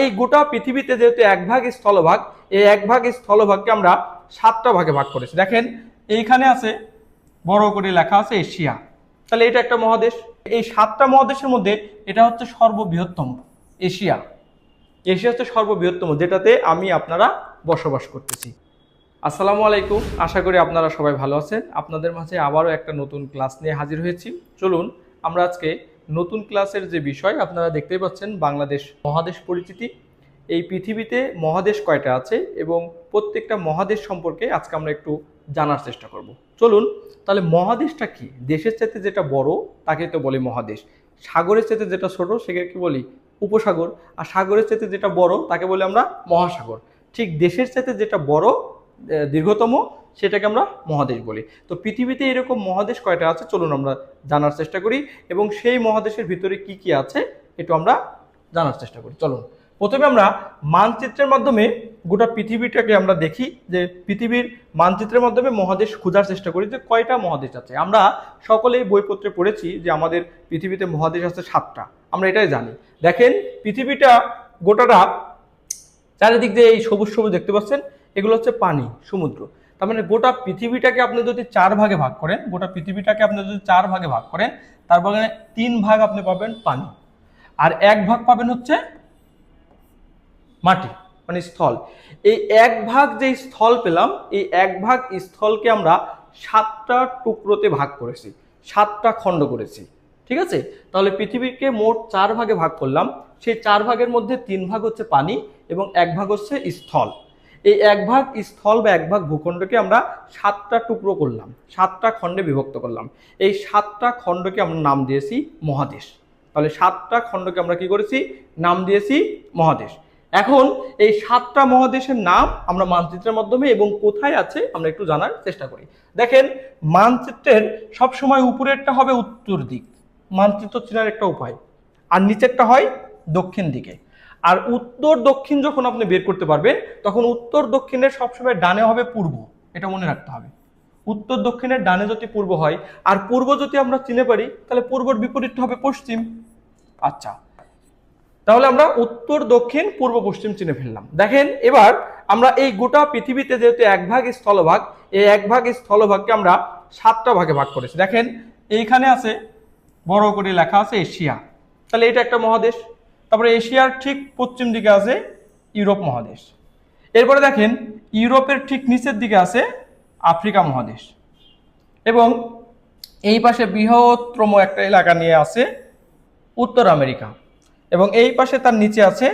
এই গোটা পৃথিবীতে যেহেতু এক ভাগ স্থলভাগ, এই এক ভাগ স্থলভাগকে আমরা সাতটা ভাগে ভাগ করেছি। দেখেন, এইখানে আছে, বড় করে লেখা আছে এশিয়া। তাহলে এটা একটা মহাদেশ। এই সাতটা মহাদেশের মধ্যে এটা হচ্ছে সর্ববৃহত্তম, এশিয়া। এশিয়া হচ্ছে সর্ববৃহত্তম, যেটাতে আমি আপনারা বসবাস করতেছি। আসসালামু আলাইকুম, আশা করি আপনারা সবাই ভালো আছেন। আপনাদের মাঝে আবারও একটা নতুন ক্লাস নিয়ে হাজির হয়েছি। চলুন, আমরা আজকে নতুন ক্লাসের যে বিষয়, আপনারা দেখতেই পাচ্ছেন বাংলাদেশ মহাদেশ পরিচিতি। এই পৃথিবীতে মহাদেশ কয়টা আছে এবং প্রত্যেকটা মহাদেশ সম্পর্কে আজকে আমরা একটু জানার চেষ্টা করব। চলুন, তাহলে মহাদেশটা কি? দেশের চাইতে যেটা বড়, তাকে তো বলি মহাদেশ। সাগরের চাইতে যেটা ছোট, সেটাকে কি বলি উপসাগর। আর সাগরের চাইতে যেটা বড়, তাকে বলি আমরা মহাসাগর। ঠিক দেশের চাইতে যেটা বড় দীর্ঘতম সেটাকে আমরা মহাদেশ বলি। তো পৃথিবীতে এরকম মহাদেশ কয়টা আছে? চলুন আমরা জানার চেষ্টা করি এবং সেই মহাদেশের ভিতরে কি কি আছে একটু আমরা জানার চেষ্টা করি। চলুন। প্রথমে আমরা মানচিত্রের মাধ্যমে গোটা পৃথিবীটাকে আমরা দেখি যে পৃথিবীর মানচিত্রের মাধ্যমে মহাদেশ খোঁজার চেষ্টা করি যে কয়টা মহাদেশ আছে। আমরা সকলেই বইপত্রে পড়েছি যে আমাদের পৃথিবীতে মহাদেশ আছে সাতটা। আমরা এটাই জানি। দেখেন, পৃথিবীটা গোটাটা চারিদিক দিয়ে এই সবুজ সবুজ দেখতে পাচ্ছেন। এগুলো হচ্ছে পানি, সমুদ্র। তার মানে গোটা পৃথিবীটাকে আপনি যদি চার ভাগে ভাগ করেন, গোটা পৃথিবীটাকে আপনি যদি চার ভাগে ভাগ করেন, তার মানে তিন ভাগ আপনি পাবেন পানি। আর এক ভাগ পাবেন হচ্ছে মাটি মানে স্থল। এই এক ভাগ যে স্থল পেলাম, এই এক ভাগ স্থলকে আমরা সাতটা টুকরোতে ভাগ করেছি, সাতটা খণ্ড করেছি। ঠিক আছে? তাহলে পৃথিবীকে মোট চার ভাগে ভাগ করলাম, সেই চার ভাগের মধ্যে তিন ভাগ হচ্ছে পানি এবং এক ভাগ হচ্ছে স্থল। এই এক ভাগ স্থল বা এক ভাগ ভূখণ্ডকে আমরা সাতটা টুকরো করলাম, সাতটা খণ্ডে বিভক্ত করলাম। এই সাতটা খণ্ডকে আমরা নাম দিয়েছি মহাদেশ। তাহলে সাতটা খণ্ডকে আমরা কি করেছি? নাম দিয়েছি মহাদেশ। এখন এই সাতটা মহাদেশের নাম আমরা মানচিত্রের মাধ্যমে এবং কোথায় আছে আমরা একটু জানার চেষ্টা করি। দেখেন, মানচিত্রের সবসময় উপরেরটা হবে উত্তর দিক। মানচিত্র চেনার একটা উপায়। আর নিচেরটা হয় দক্ষিণ দিকে। আর উত্তর দক্ষিণ যখন আপনি বের করতে পারবেন, তখন উত্তর দক্ষিণের সবসময় ডানে হবে পূর্ব। এটা মনে রাখতে হবে। উত্তর দক্ষিণের ডানে যদি পূর্ব হয়, আর পূর্ব যদি আমরা চিনে পারি, তাহলে পূর্বর বিপরীতটা হবে পশ্চিম। আচ্ছা। তাহলে আমরা উত্তর দক্ষিণ, পূর্ব পশ্চিম চিনে ফেললাম। দেখেন, এবার আমরা এই গোটা পৃথিবীতে যেহেতু এক ভাগ স্থলভাগ, এই এক ভাগ স্থলভাগকে আমরা সাতটা ভাগে ভাগ করেছি। দেখেন, এইখানে আছে, বড় করে লেখা আছে এশিয়া। তাহলে এটা একটা মহাদেশ। তারপরে এশিয়ার ঠিক পশ্চিম দিকে আছে ইউরোপ মহাদেশ। এরপরে দেখেন, ইউরোপের ঠিক নিচের দিকে আছে আফ্রিকা মহাদেশ। এবং এই পাশে বৃহত্তম একটা এলাকা নিয়ে আছে উত্তর আমেরিকা। এবং এই পাশে তার নিচে আছে